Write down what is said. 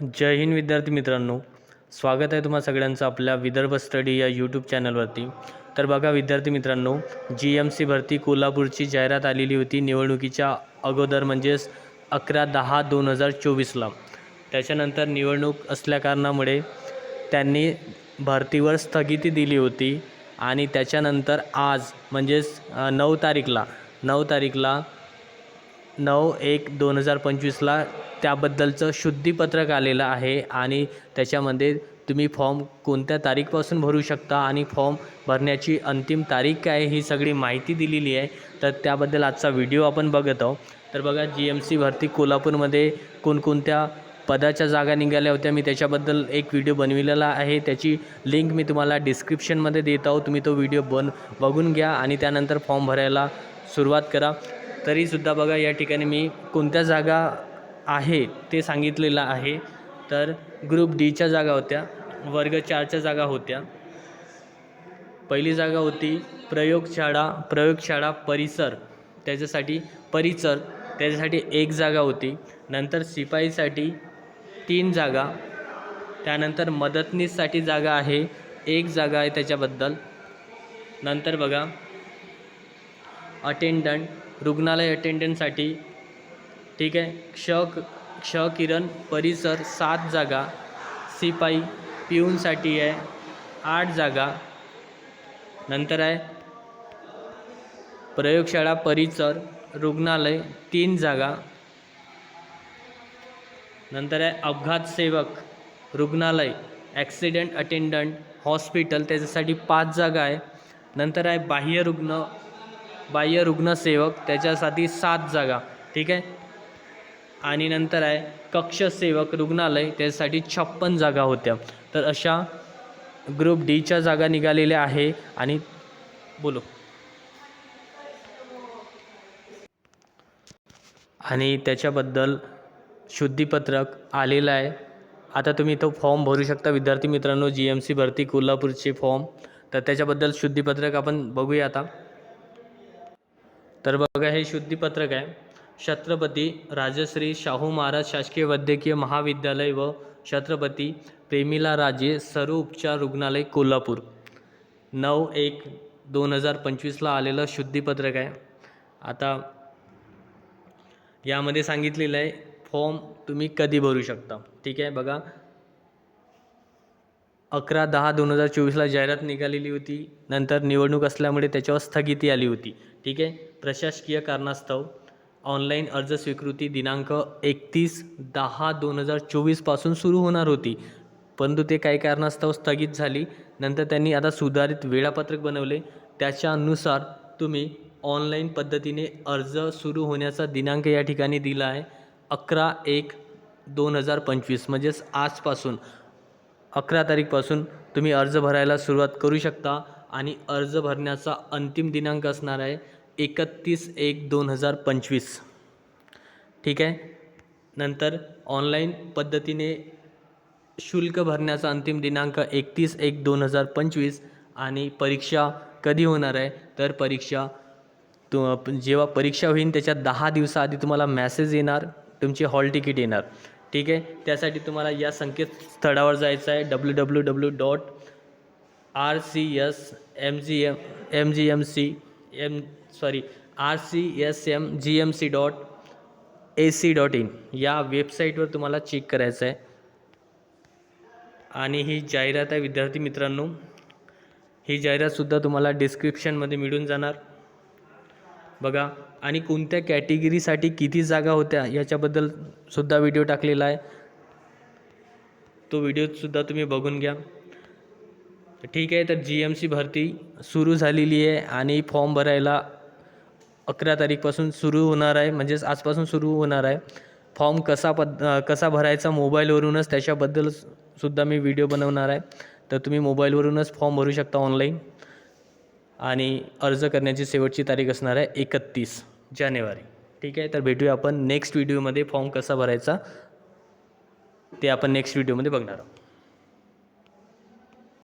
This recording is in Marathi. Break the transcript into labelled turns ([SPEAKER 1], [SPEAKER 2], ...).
[SPEAKER 1] जय हिंद विद्यार्थी मित्रांनो. स्वागत आहे तुम्हा सगळ्यांचं आपल्या विदर्भ स्टडी या यूट्यूब चॅनलवरती. तर बघा विद्यार्थी मित्रांनो जी एम सी भरती कोल्हापूरची जाहिरात आलेली होती निवडणुकीच्या अगोदर म्हणजेच अकरा दहा दोन हजार चोवीसला. त्याच्यानंतर निवडणूक असल्याकारणामुळे त्यांनी भरतीवर स्थगिती दिली होती आणि त्याच्यानंतर आज म्हणजेच नऊ तारीखला नऊ तारीखला नऊ एक दोन हजार पंचवीसला त्याबद्दलचं शुद्धीपत्रक आलेलं आहे आणि त्याच्यामध्ये तुम्ही फॉर्म कोणत्या तारीखपासून भरू शकता आणि फॉर्म भरण्याची अंतिम तारीख काय आहे ही सगळी माहिती दिलेली आहे. तर त्याबद्दल आजचा व्हिडिओ आपण बघत आहोत. तर बघा जी एम सी भरती कोल्हापूरमध्ये कोणकोणत्या पदाच्या जागा निघाल्या होत्या मी त्याच्याबद्दल एक व्हिडिओ बनविलेला आहे. त्याची लिंक मी तुम्हाला डिस्क्रिप्शनमध्ये देत आहो तुम्ही तो व्हिडिओ बन बघून घ्या आणि त्यानंतर फॉर्म भरायला सुरुवात करा. तरीसुद्धा बघा या ठिकाणी मी कोणत्या जागा आहे ते सांगितलेलं आहे. तर ग्रुप डीच्या जागा होत्या वर्ग चारच्या जागा होत्या. पहिली जागा होती प्रयोगशाळा प्रयोगशाळा परिसर. त्याच्यासाठी परिसर त्याच्यासाठी एक जागा होती. नंतर शिपाईसाठी तीन जागा. त्यानंतर मदतनीससाठी जागा आहे एक जागा आहे त्याच्याबद्दल. नंतर बघा अटेंडंट रुग्णालय अटेंडंटसाठी ठीक आहे? क्ष क्ष किरण परिसर सात जागा. शिपाई पिऊनसाठी आहे. आठ जागा. नंतर आहे. प्रयोगशाळा परिसर रुग्णालय तीन जागा. नंतर आहे अपघात सेवक रुग्णालय ॲक्सिडेंट अटेंडंट हॉस्पिटल त्याच्यासाठी पाच जागा आहे. नंतर आहे बाह्य रुग्ण बाह्य रुग्णसेवक त्याच्यासाठी सात जागा ठीक आहे? आणि नंतर आहे कक्षसेवक रुग्णालय त्यासाठी छप्पन जागा होत्या. तर अशा ग्रुप डीच्या जागा निघालेल्या आहे आणि बोलो. आणि त्याच्याबद्दल शुद्धीपत्रक आलेलं आहे. आता तुम्ही तो फॉर्म भरू शकता. विद्यार्थी मित्रांनो जी एम सी भरती कोल्हापूरचे फॉर्म तर त्याच्याबद्दल शुद्धीपत्रक आपण बघूया आता. तर बघा हे शुद्धीपत्रक आहे. छत्रपती राजश्री शाहू महाराज शासकीय वैद्यकीय महाविद्यालय व छत्रपती प्रेमिला राजे सर्व उपचार रुग्णालय कोल्हापूर. नऊ एक दोन हजार पंचवीसला आलेलं शुद्धीपत्रक आहे. आता यामध्ये सांगितलेलं आहे फॉर्म तुम्ही कधी भरू शकता? ठीक आहे बघा. अकरा दहा दोन हजार चोवीसला जाहिरात निघालेली होती. नंतर निवडणूक असल्यामुळे त्याच्यावर स्थगिती आली होती. ठीक आहे प्रशासकीय कारणास्तव ऑनलाईन अर्ज स्वीकृती दिनांक एकतीस दहा दोन हजार चोवीसपासून सुरू होणार होती. परंतु ते काही कारणास्तव स्थगित झाली. नंतर त्यांनी आता सुधारित वेळापत्रक बनवले. त्याच्यानुसार तुम्ही ऑनलाईन पद्धतीने अर्ज सुरू होण्याचा दिनांक या ठिकाणी दिला आहे. अकरा एक दोन हजार पंचवीस म्हणजेच आजपासून अकरा तारीखपासून तुम्ही अर्ज भरायला सुरुवात करू शकता आणि अर्ज भरण्याचा अंतिम दिनांक असणार आहे. एकतीस एक दोन हजार पंचवीस. ठीक आहे? नंतर ऑनलाईन पद्धतीने शुल्क भरण्याचा अंतिम दिनांक एकतीस एक दोन हजार पंचवीस आणि परीक्षा कधी होणार आहे? तर परीक्षा तु जेव्हा परीक्षा होईल त्याच्या दहा दिवसाआधी तुम्हाला मॅसेज येणार तुमची हॉल तिकीट येणार. ठीक आहे? त्यासाठी तुम्हाला या संकेतस्थळावर जायचं आहे. W W W dot R C S M G M M G M C M sorry R C S M G M C dot A C dot in या वेबसाईटवर तुम्हाला चेक करायचं आहे आणि ही जाहिरात आहे विद्यार्थी मित्रांनो. ही जाहिरातसुद्धा तुम्हाला डिस्क्रिप्शनमध्ये मिळून जाणार. बघा आणि कोणत्या कॅटेगरीसाठी किती जागा होत्या याच्याबद्दल सुद्धा व्हिडिओ टाकलेला आहे. तो व्हिडिओसुद्धा तुम्ही बघून घ्या. ठीक आहे तर जी एम सी भरती सुरू झालेली आहे आणि फॉर्म भरायला अकरा तारीखपासून सुरू होणार आहे म्हणजेच आजपासून सुरू होणार आहे. फॉर्म कसा पद कसा भरायचा मोबाईलवरूनच त्याच्याबद्दल सुद्धा मी व्हिडिओ बनवणार आहे. तर तुम्ही मोबाईलवरूनच फॉर्म भरू शकता ऑनलाईन आणि अर्ज करण्याची शेवटची तारीख असणार आहे एकतीस जानेवारी. ठीक आहे तर भेटूया आपण नेक्स्ट व्हिडिओमध्ये फॉर्म कसा भरायचा ते आपण नेक्स्ट व्हिडिओमध्ये बघणार आहोत.